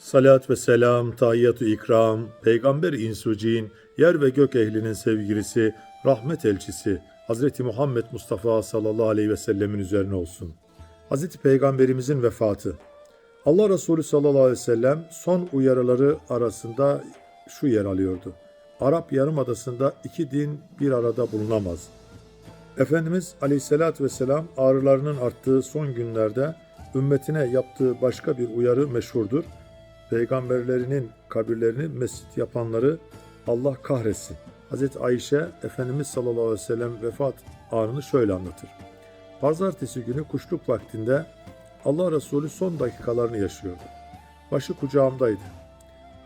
Salat ve selam, tahiyyatü ikram, peygamber insucin, yer ve gök ehlinin sevgilisi, rahmet elçisi, Hazreti Muhammed Mustafa sallallahu aleyhi ve sellemin üzerine olsun. Hazreti Peygamberimizin vefatı. Allah Resulü sallallahu aleyhi ve sellem son uyarıları arasında şu yer alıyordu. Arap Yarımadası'nda iki din bir arada bulunamaz. Efendimiz Aleyhisselatü Vesselam ağrılarının arttığı son günlerde ümmetine yaptığı başka bir uyarı meşhurdur. Peygamberlerinin kabirlerini mescit yapanları Allah kahretsin. Hazreti Ayşe Efendimiz sallallahu aleyhi ve sellem vefat anını şöyle anlatır. Pazartesi günü kuşluk vaktinde Allah Resulü son dakikalarını yaşıyordu. Başı kucağımdaydı.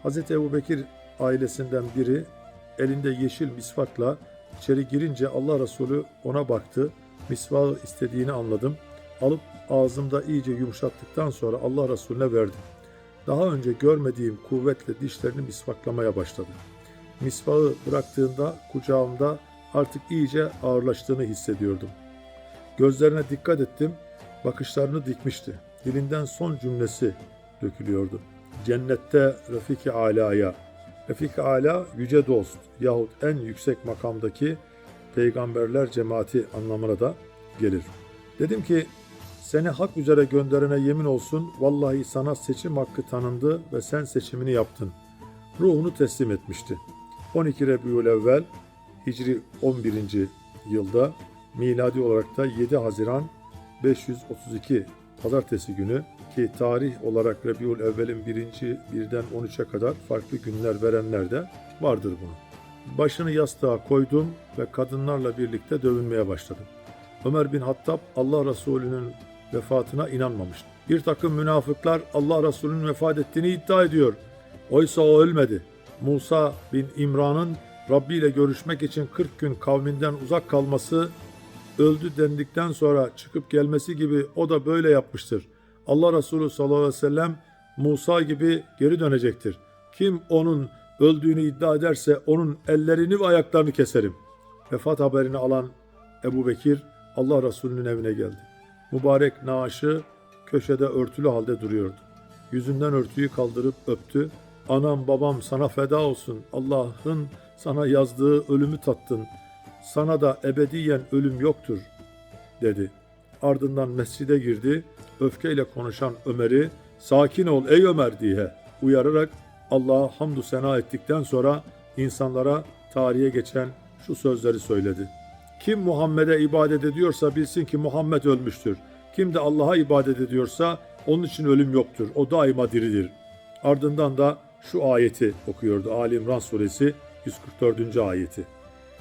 Hazreti Ebubekir ailesinden biri elinde yeşil misvakla içeri girince Allah Resulü ona baktı. Misvağı istediğini anladım. Alıp ağzımda iyice yumuşattıktan sonra Allah Resulüne verdim. Daha önce görmediğim kuvvetle dişlerini misvaklamaya başladı. Misvağı bıraktığında kucağımda artık iyice ağırlaştığını hissediyordum. Gözlerine dikkat ettim. Bakışlarını dikmişti. Dilinden son cümlesi dökülüyordu. Cennette Refik-i Ala'ya. Refik-i Ala yüce dost yahut en yüksek makamdaki peygamberler cemaati anlamına da gelir. Dedim ki seni hak üzere gönderene yemin olsun vallahi sana seçim hakkı tanındı ve sen seçimini yaptın. Ruhunu teslim etmişti. 12 Rebiül Evvel Hicri 11. yılda miladi olarak da 7 Haziran 532 Pazartesi günü ki tarih olarak Rebiül Evvel'in birinci birden 13'e kadar farklı günler verenler de vardır bunun. Başını yastığa koydum ve kadınlarla birlikte dövünmeye başladım. Ömer bin Hattab Allah Resulü'nün vefatına inanmamıştı. Bir takım münafıklar Allah Resulü'nün vefat ettiğini iddia ediyor. Oysa o ölmedi. Musa bin İmran'ın Rabbi ile görüşmek için 40 gün kavminden uzak kalması, öldü dendikten sonra çıkıp gelmesi gibi o da böyle yapmıştır. Allah Resulü sallallahu aleyhi ve sellem Musa gibi geri dönecektir. Kim onun öldüğünü iddia ederse onun ellerini ve ayaklarını keserim. Vefat haberini alan Ebu Bekir Allah Resulü'nün evine geldi. Mübarek naaşı köşede örtülü halde duruyordu. Yüzünden örtüyü kaldırıp öptü. Anam babam sana feda olsun. Allah'ın sana yazdığı ölümü tattın. Sana da ebediyen ölüm yoktur dedi. Ardından mescide girdi. Öfkeyle konuşan Ömer'i sakin ol ey Ömer diye uyararak Allah'a hamdü sena ettikten sonra insanlara tarihe geçen şu sözleri söyledi. Kim Muhammed'e ibadet ediyorsa bilsin ki Muhammed ölmüştür. Kim de Allah'a ibadet ediyorsa onun için ölüm yoktur. O daima diridir. Ardından da şu ayeti okuyordu. Ali İmran suresi 144. ayeti.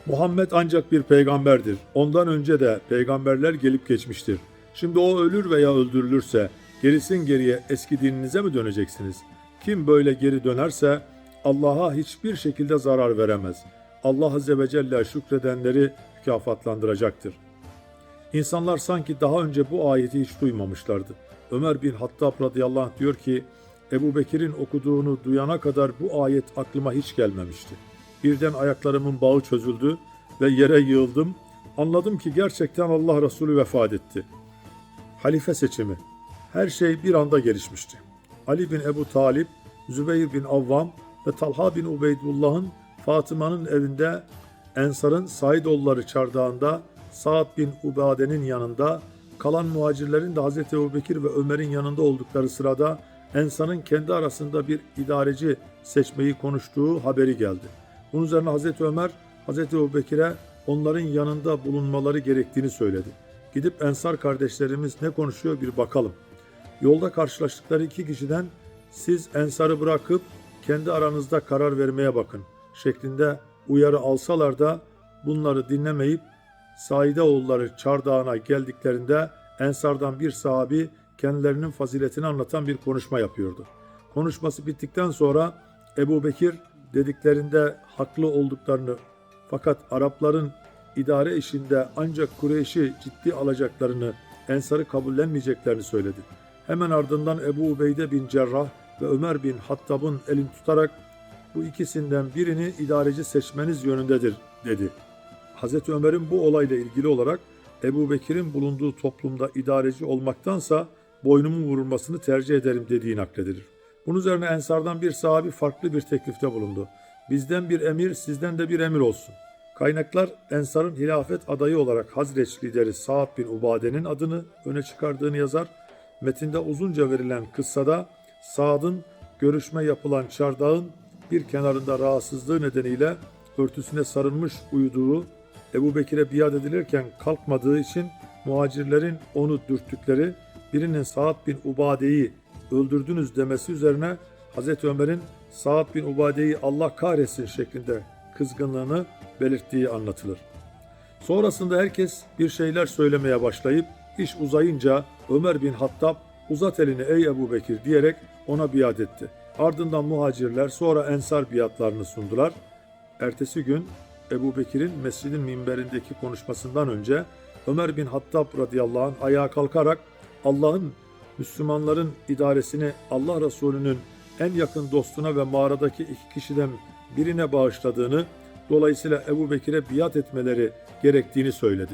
Muhammed ancak bir peygamberdir. Ondan önce de peygamberler gelip geçmiştir. Şimdi o ölür veya öldürülürse gerisin geriye eski dininize mi döneceksiniz? Kim böyle geri dönerse Allah'a hiçbir şekilde zarar veremez. Allah Azze ve Celle şükredenleri mükafatlandıracaktır. İnsanlar sanki daha önce bu ayeti hiç duymamışlardı. Ömer bin Hattab radıyallahu anh diyor ki, Ebu Bekir'in okuduğunu duyana kadar bu ayet aklıma hiç gelmemişti. Birden ayaklarımın bağı çözüldü ve yere yığıldım. Anladım ki gerçekten Allah Resulü vefat etti. Halife seçimi. Her şey bir anda gelişmişti. Ali bin Ebu Talip, Zübeyir bin Avvam ve Talha bin Ubeydullah'ın Fatıma'nın evinde Ensar'ın Saidoğulları çardağında Sa'd bin Ubade'nin yanında kalan muhacirlerin de Hz. Ebu Bekir ve Ömer'in yanında oldukları sırada Ensar'ın kendi arasında bir idareci seçmeyi konuştuğu haberi geldi. Bunun üzerine Hz. Ömer, Hz. Ebu Bekir'e onların yanında bulunmaları gerektiğini söyledi. Gidip Ensar kardeşlerimiz ne konuşuyor bir bakalım. Yolda karşılaştıkları iki kişiden siz Ensar'ı bırakıp kendi aranızda karar vermeye bakın şeklinde uyarı alsalar da bunları dinlemeyip Saideoğulları çardağına geldiklerinde Ensar'dan bir sahabi kendilerinin faziletini anlatan bir konuşma yapıyordu. Konuşması bittikten sonra Ebu Bekir dediklerinde haklı olduklarını fakat Arapların idare işinde ancak Kureyş'i ciddi alacaklarını, Ensar'ı kabullenmeyeceklerini söyledi. Hemen ardından Ebu Ubeyde bin Cerrah ve Ömer bin Hattab'ın elini tutarak bu ikisinden birini idareci seçmeniz yönündedir dedi. Hazreti Ömer'in bu olayla ilgili olarak Ebu Bekir'in bulunduğu toplumda idareci olmaktansa boynumun vurulmasını tercih ederim dediği nakledilir. Bunun üzerine Ensardan bir sahabi farklı bir teklifte bulundu. Bizden bir emir, sizden de bir emir olsun. Kaynaklar Ensar'ın hilafet adayı olarak Hazreç lideri Sa'd bin Ubade'nin adını öne çıkardığını yazar. Metinde uzunca verilen kıssada Sa'd'ın görüşme yapılan çardağın bir kenarında rahatsızlığı nedeniyle örtüsüne sarılmış uyuduğu, Ebu Bekir'e biat edilirken kalkmadığı için muhacirlerin onu dürttükleri, birinin Sa'd bin Ubade'yi öldürdünüz demesi üzerine Hazreti Ömer'in Sa'd bin Ubade'yi Allah kahretsin şeklinde kızgınlığını belirttiği anlatılır. Sonrasında herkes bir şeyler söylemeye başlayıp iş uzayınca Ömer bin Hattab uzat elini ey Ebu Bekir diyerek ona biat etti. Ardından muhacirler sonra ensar biatlarını sundular. Ertesi gün Ebu Bekir'in mescidin minberindeki konuşmasından önce Ömer bin Hattab radıyallahu anh ayağa kalkarak Allah'ın Müslümanların idaresini Allah Resulü'nün en yakın dostuna ve mağaradaki iki kişiden birine bağışladığını, dolayısıyla Ebu Bekir'e biat etmeleri gerektiğini söyledi.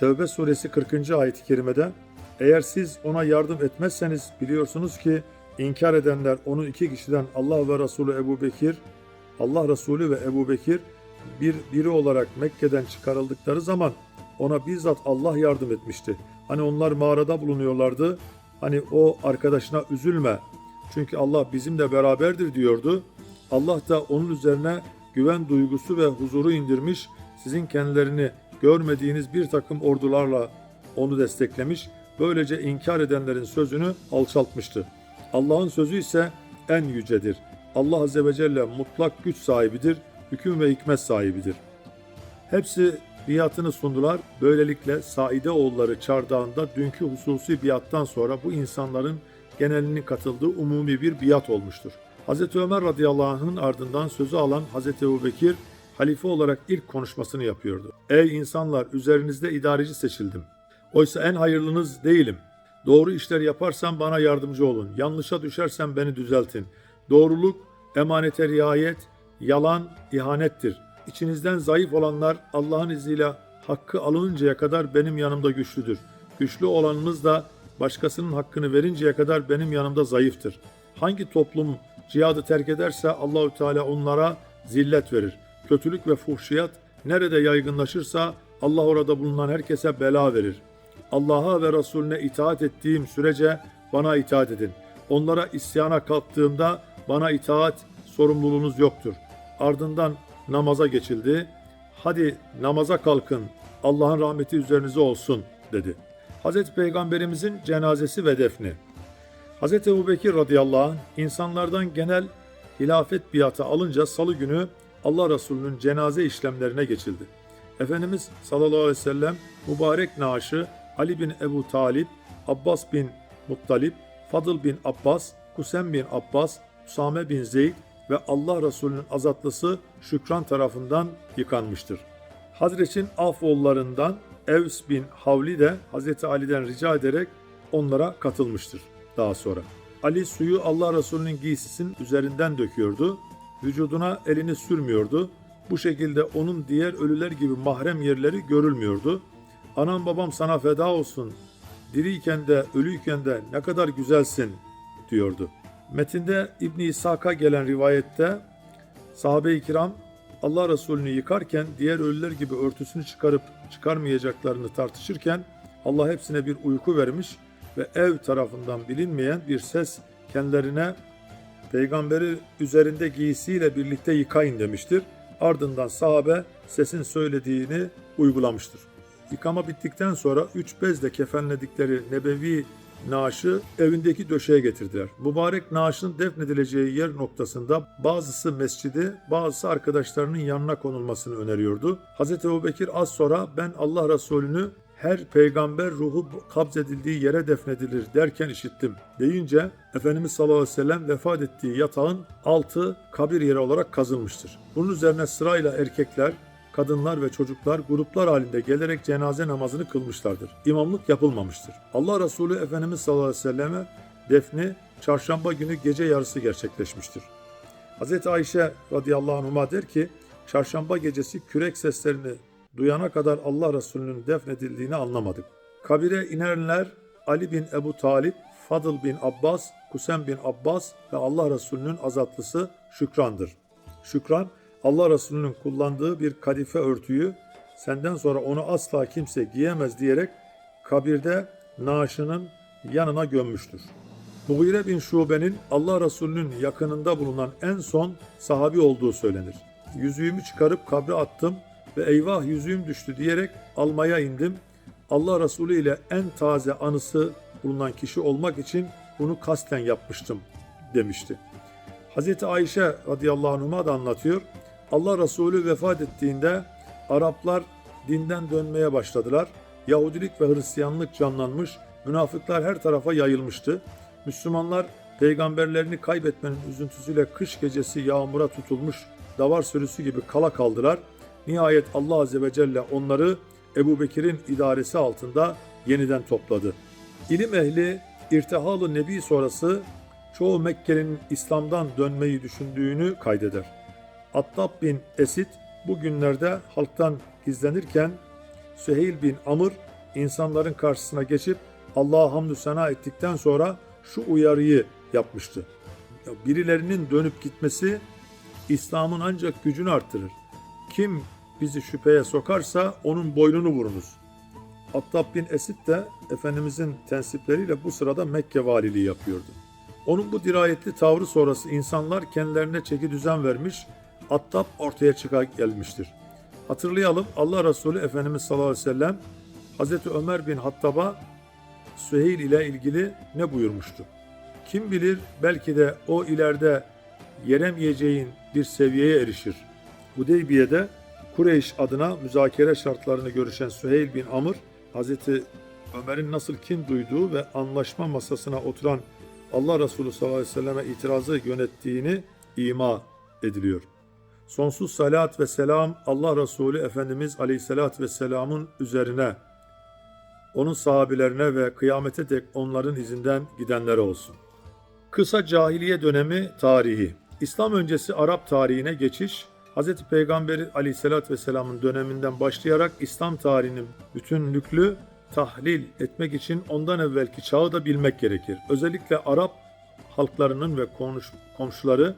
Tevbe suresi 40. ayet-i kerimede eğer siz ona yardım etmezseniz biliyorsunuz ki inkar edenler onun iki kişiden Allah ve Resulü Ebu Bekir, Allah Resulü ve Ebu Bekir bir biri olarak Mekke'den çıkarıldıkları zaman ona bizzat Allah yardım etmişti. Hani onlar mağarada bulunuyorlardı. Hani o arkadaşına üzülme. Çünkü Allah bizimle beraberdir diyordu. Allah da onun üzerine güven duygusu ve huzuru indirmiş. Sizin kendilerini görmediğiniz bir takım ordularla onu desteklemiş. Böylece inkar edenlerin sözünü alçaltmıştı. Allah'ın sözü ise en yücedir. Allah Azze ve Celle mutlak güç sahibidir, hüküm ve hikmet sahibidir. Hepsi biatını sundular. Böylelikle Saide oğulları çardağında dünkü hususi biattan sonra bu insanların genelinin katıldığı umumi bir biat olmuştur. Hz. Ömer radıyallahu anh'ın ardından sözü alan Hz. Ebu Bekir, halife olarak ilk konuşmasını yapıyordu. Ey insanlar üzerinizde idareci seçildim. Oysa en hayırlınız değilim. Doğru işler yaparsam bana yardımcı olun. Yanlışa düşersem beni düzeltin. Doğruluk, emanete riayet, yalan, ihanettir. İçinizden zayıf olanlar Allah'ın izniyle hakkı alınıncaya kadar benim yanımda güçlüdür. Güçlü olanınız da başkasının hakkını verinceye kadar benim yanımda zayıftır. Hangi toplum cihadı terk ederse Allahü Teala onlara zillet verir. Kötülük ve fuhşiyat nerede yaygınlaşırsa Allah orada bulunan herkese bela verir. Allah'a ve Resulüne itaat ettiğim sürece bana itaat edin. Onlara isyana kalktığımda bana itaat sorumluluğunuz yoktur. Ardından namaza geçildi. Hadi namaza kalkın. Allah'ın rahmeti üzerinize olsun dedi. Hazreti Peygamberimizin cenazesi ve defni. Hazreti Ebu Bekir radıyallahu anh insanlardan genel hilafet biatı alınca salı günü Allah Resulü'nün cenaze işlemlerine geçildi. Efendimiz sallallahu aleyhi ve sellem mübarek naaşı Ali bin Ebu Talip, Abbas bin Muttalip, Fadıl bin Abbas, Kusem bin Abbas, Usame bin Zeyd ve Allah Resulü'nün azatlısı Şükran tarafından yıkanmıştır. Hazreç'in Afoğullarından Evs bin Havli de Hazreti Ali'den rica ederek onlara katılmıştır daha sonra. Ali suyu Allah Resulü'nün giysisinin üzerinden döküyordu. Vücuduna elini sürmüyordu. Bu şekilde onun diğer ölüler gibi mahrem yerleri görülmüyordu. Anam babam sana feda olsun. Diriyken de ölüyken de ne kadar güzelsin diyordu. Metinde İbn İshak'a gelen rivayette sahabe-i kiram Allah Resulü'nü yıkarken diğer ölüler gibi örtüsünü çıkarıp çıkarmayacaklarını tartışırken Allah hepsine bir uyku vermiş ve ev tarafından bilinmeyen bir ses kendilerine peygamberi üzerinde giysiyle birlikte yıkayın demiştir. Ardından sahabe sesin söylediğini uygulamıştır. Yıkama bittikten sonra üç bezle kefenledikleri nebevi naaşı evindeki döşeye getirdiler. Mübarek naaşın defnedileceği yer noktasında bazısı mescidi, bazısı arkadaşlarının yanına konulmasını öneriyordu. Hz. Ebu Bekir az sonra ben Allah Resulü'nü her peygamber ruhu kabzedildiği yere defnedilir derken işittim deyince Efendimiz sallallahu aleyhi ve sellem vefat ettiği yatağın altı kabir yeri olarak kazılmıştır. Bunun üzerine sırayla erkekler, kadınlar ve çocuklar gruplar halinde gelerek cenaze namazını kılmışlardır. İmamlık yapılmamıştır. Allah Resulü Efendimiz sallallahu aleyhi ve selleme defni çarşamba günü gece yarısı gerçekleşmiştir. Hz. Ayşe radıyallahu anhuma der ki, çarşamba gecesi kürek seslerini duyana kadar Allah Resulü'nün defnedildiğini anlamadık. Kabire inenler Ali bin Ebu Talip, Fadıl bin Abbas, Kusem bin Abbas ve Allah Resulü'nün azatlısı Şükran'dır. Şükran, Allah Resulü'nün kullandığı bir kadife örtüyü senden sonra onu asla kimse giyemez diyerek kabirde naaşının yanına gömmüştür. Mughire bin Şube'nin Allah Resulü'nün yakınında bulunan en son sahabi olduğu söylenir. Yüzüğümü çıkarıp kabre attım ve eyvah yüzüğüm düştü diyerek almaya indim. Allah Resulü ile en taze anısı bulunan kişi olmak için bunu kasten yapmıştım demişti. Hazreti Ayşe radıyallahu anh'a da anlatıyor. Allah Resulü vefat ettiğinde Araplar dinden dönmeye başladılar. Yahudilik ve Hristiyanlık canlanmış, münafıklar her tarafa yayılmıştı. Müslümanlar peygamberlerini kaybetmenin üzüntüsüyle kış gecesi yağmura tutulmuş davar sürüsü gibi kala kaldılar. Nihayet Allah Azze ve Celle onları Ebu Bekir'in idaresi altında yeniden topladı. İlim ehli irtihalı Nebi sonrası çoğu Mekke'nin İslam'dan dönmeyi düşündüğünü kaydeder. Attab bin Esid bu günlerde halktan gizlenirken Süheyl bin Amr insanların karşısına geçip Allah'a hamdü sena ettikten sonra şu uyarıyı yapmıştı. Birilerinin dönüp gitmesi İslam'ın ancak gücünü artırır. Kim bizi şüpheye sokarsa onun boynunu vurunuz. Attab bin Esid de Efendimizin tensipleriyle bu sırada Mekke valiliği yapıyordu. Onun bu dirayetli tavrı sonrası insanlar kendilerine çeki düzen vermiş, Attab ortaya çıka gelmiştir. Hatırlayalım Allah Resulü Efendimiz sallallahu aleyhi ve sellem Hazreti Ömer bin Hattab'a Süheyl ile ilgili ne buyurmuştu? Kim bilir belki de o ileride yeremeyeceğin bir seviyeye erişir. Hudeybiye'de Kureyş adına müzakere şartlarını görüşen Süheyl bin Amr, Hazreti Ömer'in nasıl kin duyduğu ve anlaşma masasına oturan Allah Resulü sallallahu aleyhi ve selleme itirazı yönettiğini ima ediliyor. Sonsuz salat ve selam Allah Resulü Efendimiz aleyhissalat ve üzerine, onun sahabilerine ve kıyamete dek onların izinden gidenlere olsun. Kısa cahiliye dönemi tarihi. İslam öncesi Arap tarihine geçiş, Hz. Peygamber aleyhissalat vesselamın döneminden başlayarak İslam tarihinin bütünlüklü tahlil etmek için ondan evvelki çağı da bilmek gerekir. Özellikle Arap halklarının ve komşuları,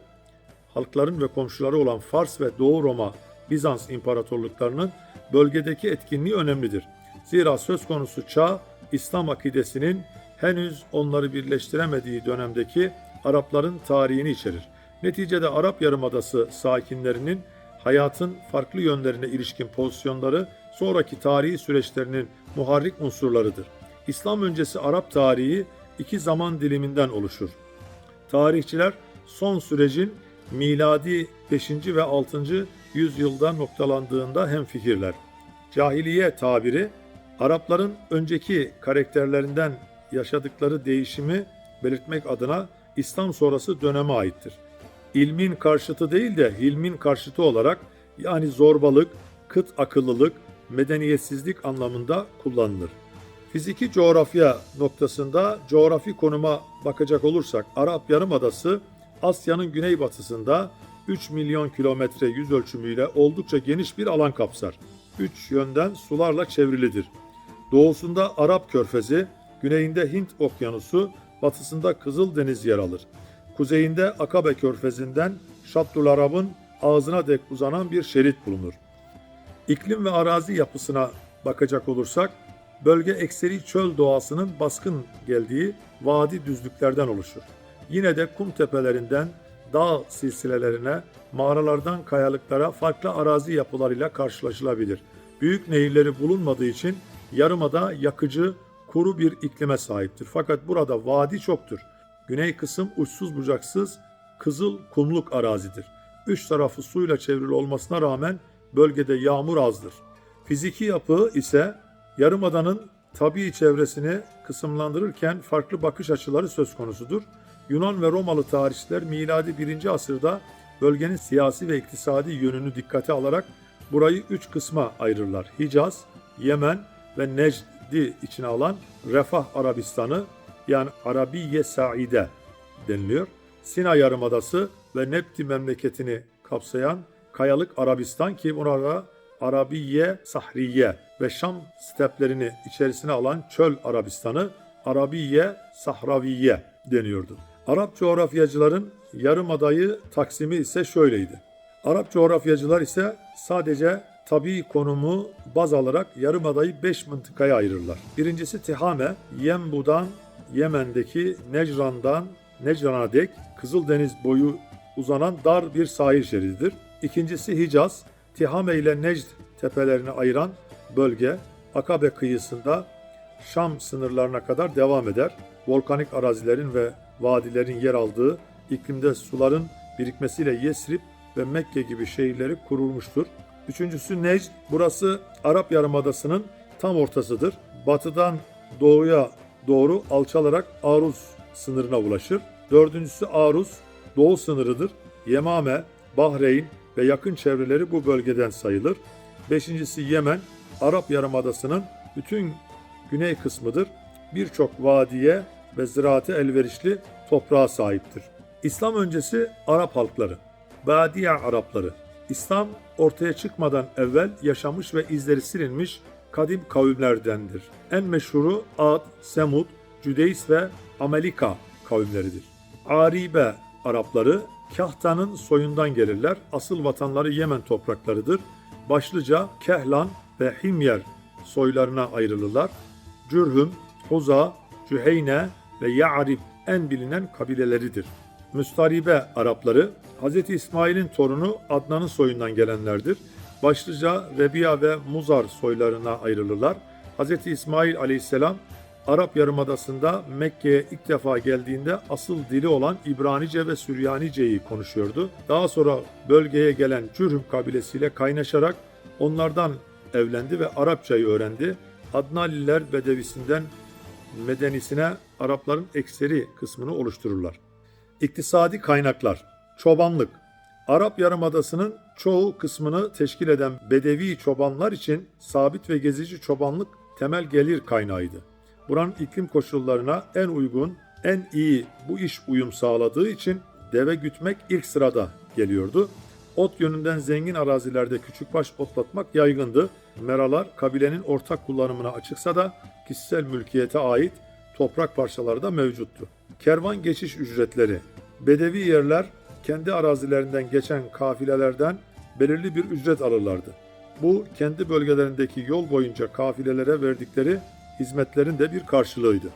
halkların ve komşuları olan Fars ve Doğu Roma, Bizans imparatorluklarının bölgedeki etkinliği önemlidir. Zira söz konusu çağ İslam akidesinin henüz onları birleştiremediği dönemdeki Arapların tarihini içerir. Neticede Arap Yarımadası sakinlerinin hayatın farklı yönlerine ilişkin pozisyonları sonraki tarihi süreçlerinin muharrik unsurlarıdır. İslam öncesi Arap tarihi iki zaman diliminden oluşur. Tarihçiler son sürecin miladi 5. ve 6. yüzyılda noktalandığında hemfikirler. Cahiliye tabiri Arapların önceki karakterlerinden yaşadıkları değişimi belirtmek adına İslam sonrası döneme aittir. İlmin karşıtı değil de hilmin karşıtı olarak yani zorbalık, kıt akıllılık, medeniyetsizlik anlamında kullanılır. Fiziki coğrafya noktasında coğrafi konuma bakacak olursak Arap Yarımadası Asya'nın güneybatısında 3 milyon kilometre yüz ölçümüyle oldukça geniş bir alan kapsar. Üç yönden sularla çevrilidir. Doğusunda Arap Körfezi, güneyinde Hint Okyanusu, batısında Kızıldeniz yer alır. Kuzeyinde Akabe Körfezi'nden Şaddul Arab'ın ağzına dek uzanan bir şerit bulunur. İklim ve arazi yapısına bakacak olursak, bölge ekseri çöl doğasının baskın geldiği vadi düzlüklerden oluşur. Yine de kum tepelerinden dağ silsilelerine, mağaralardan kayalıklara farklı arazi yapılarıyla karşılaşılabilir. Büyük nehirleri bulunmadığı için yarımada yakıcı, kuru bir iklime sahiptir. Fakat burada vadi çoktur. Güney kısım uçsuz bucaksız, kızıl kumluk arazidir. Üç tarafı suyla çevrili olmasına rağmen bölgede yağmur azdır. Fiziki yapı ise yarımadanın tabii çevresini kısımlandırırken farklı bakış açıları söz konusudur. Yunan ve Romalı tarihçiler miladi 1. asırda bölgenin siyasi ve iktisadi yönünü dikkate alarak burayı üç kısma ayırırlar. Hicaz, Yemen ve Necd'i içine alan Refah Arabistanı yani Arabiye Saide deniliyor. Sina Yarımadası ve Nepti memleketini kapsayan Kayalık Arabistan ki burada Arabiye Sahriye ve Şam steplerini içerisine alan Çöl Arabistanı Arabiye, Sahraviye deniyordu. Arap coğrafyacıların yarımadayı taksimi ise şöyleydi. Arap coğrafyacılar ise sadece tabii konumu baz alarak yarımadayı 5 mıntıkaya ayırırlar. Birincisi Tihame, Yembu'dan Yemen'deki Necran'dan Necran'a dek Kızıldeniz boyu uzanan dar bir sahil şerididir. İkincisi Hicaz, Tihame ile Necd tepelerini ayıran bölge Akabe kıyısında Şam sınırlarına kadar devam eder. Volkanik arazilerin ve vadilerin yer aldığı iklimde suların birikmesiyle Yesrib ve Mekke gibi şehirleri kurulmuştur. Üçüncüsü Necd. Burası Arap Yarımadası'nın tam ortasıdır. Batıdan doğuya doğru alçalarak Aruz sınırına ulaşır. Dördüncüsü Aruz, doğu sınırıdır. Yemame, Bahreyn ve yakın çevreleri bu bölgeden sayılır. Beşincisi Yemen, Arap Yarımadası'nın bütün güney kısmıdır. Birçok vadiye ve ziraate elverişli toprağa sahiptir. İslam öncesi Arap halkları, Badiye Arapları. İslam ortaya çıkmadan evvel yaşamış ve izleri silinmiş kadim kavimlerdendir. En meşhuru Ad, Semud, Cüdeys ve Amelika kavimleridir. Aribe Arapları Kahta'nın soyundan gelirler. Asıl vatanları Yemen topraklarıdır. Başlıca Kehlan ve Himyer soylarına ayrılırlar. Cürhüm, Huza, Cüheyne ve Ya'rib en bilinen kabileleridir. Müstaribe Arapları Hz. İsmail'in torunu Adnan'ın soyundan gelenlerdir. Başlıca Rebiya ve Muzar soylarına ayrılırlar. Hz. İsmail aleyhisselam Arap Yarımadası'nda Mekke'ye ilk defa geldiğinde asıl dili olan İbranice ve Süryanice'yi konuşuyordu. Daha sonra bölgeye gelen Cürhüm kabilesiyle kaynaşarak onlardan evlendi ve Arapçayı öğrendi. Adnaliler Bedevisinden medenisine Arapların ekseri kısmını oluştururlar. İktisadi kaynaklar, çobanlık. Arap Yarımadası'nın çoğu kısmını teşkil eden Bedevi çobanlar için sabit ve gezici çobanlık temel gelir kaynağıydı. Buranın iklim koşullarına en uygun, en iyi bu iş uyum sağladığı için deve gütmek ilk sırada geliyordu. Ot yönünden zengin arazilerde küçükbaş otlatmak yaygındı. Meralar kabilenin ortak kullanımına açıksa da kişisel mülkiyete ait toprak parçaları da mevcuttu. Kervan geçiş ücretleri. Bedevi yerler kendi arazilerinden geçen kafilelerden belirli bir ücret alırlardı. Bu kendi bölgelerindeki yol boyunca kafilelere verdikleri hizmetlerin de bir karşılığıydı.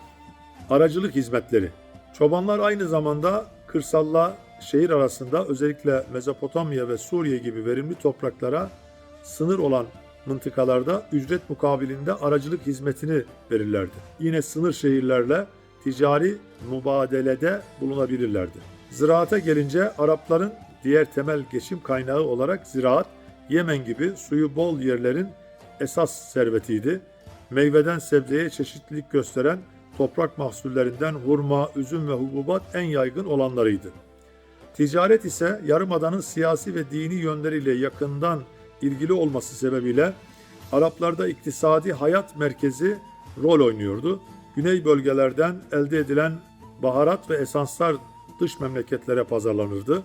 Aracılık hizmetleri. Çobanlar aynı zamanda kırsalla şehir arasında özellikle Mezopotamya ve Suriye gibi verimli topraklara sınır olan mıntıkalarda ücret mukabilinde aracılık hizmetini verirlerdi. Yine sınır şehirlerle ticari mübadelede bulunabilirlerdi. Ziraata gelince Arapların diğer temel geçim kaynağı olarak ziraat, Yemen gibi suyu bol yerlerin esas servetiydi. Meyveden sebzeye çeşitlilik gösteren toprak mahsullerinden hurma, üzüm ve hububat en yaygın olanlarıydı. Ticaret ise Yarımada'nın siyasi ve dini yönleriyle yakından ilgili olması sebebiyle Araplarda iktisadi hayat merkezi rol oynuyordu. Güney bölgelerden elde edilen baharat ve esanslar dış memleketlere pazarlanırdı.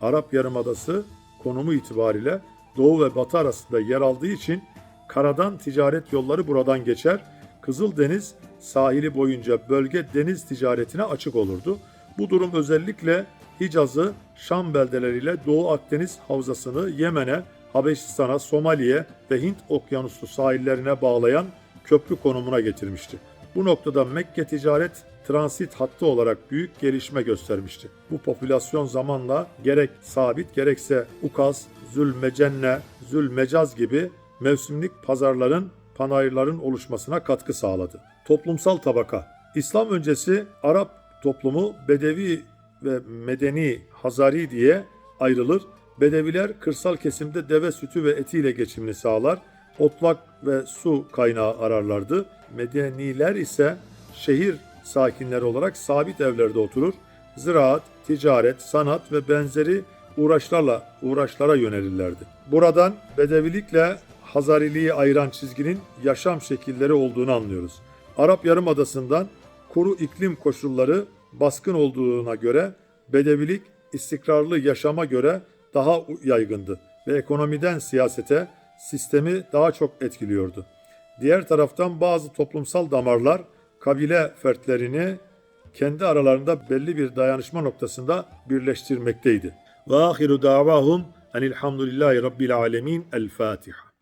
Arap Yarımadası konumu itibariyle doğu ve batı arasında yer aldığı için karadan ticaret yolları buradan geçer. Kızıldeniz sahili boyunca bölge deniz ticaretine açık olurdu. Bu durum özellikle Hicaz'ı Şam beldeleriyle Doğu Akdeniz havzasını Yemen'e, Habeşistan'a, Somali'ye ve Hint okyanusu sahillerine bağlayan köprü konumuna getirmişti. Bu noktada Mekke ticaret transit hattı olarak büyük gelişme göstermişti. Bu popülasyon zamanla gerek sabit gerekse Ukaz, Zülmecenne, Zülmecaz gibi mevsimlik pazarların, panayırların oluşmasına katkı sağladı. Toplumsal tabaka İslam öncesi Arap toplumu Bedevi ve Medeni Hazari diye ayrılır. Bedeviler kırsal kesimde deve sütü ve etiyle geçimini sağlar. Otlak ve su kaynağı ararlardı. Medeniler ise şehir sakinleri olarak sabit evlerde oturur. Ziraat, ticaret, sanat ve benzeri uğraşlarla uğraşlara yönelirlerdi. Buradan Bedevilikle Hazariliği ayıran çizginin yaşam şekilleri olduğunu anlıyoruz. Arap Yarımadası'ndan kuru iklim koşulları baskın olduğuna göre Bedevilik istikrarlı yaşama göre daha yaygındı ve ekonomiden siyasete sistemi daha çok etkiliyordu. Diğer taraftan bazı toplumsal damarlar kabile fertlerini kendi aralarında belli bir dayanışma noktasında birleştirmekteydi. Ve ahiru davahum enilhamdülillahi rabbil alemin. El Fatiha.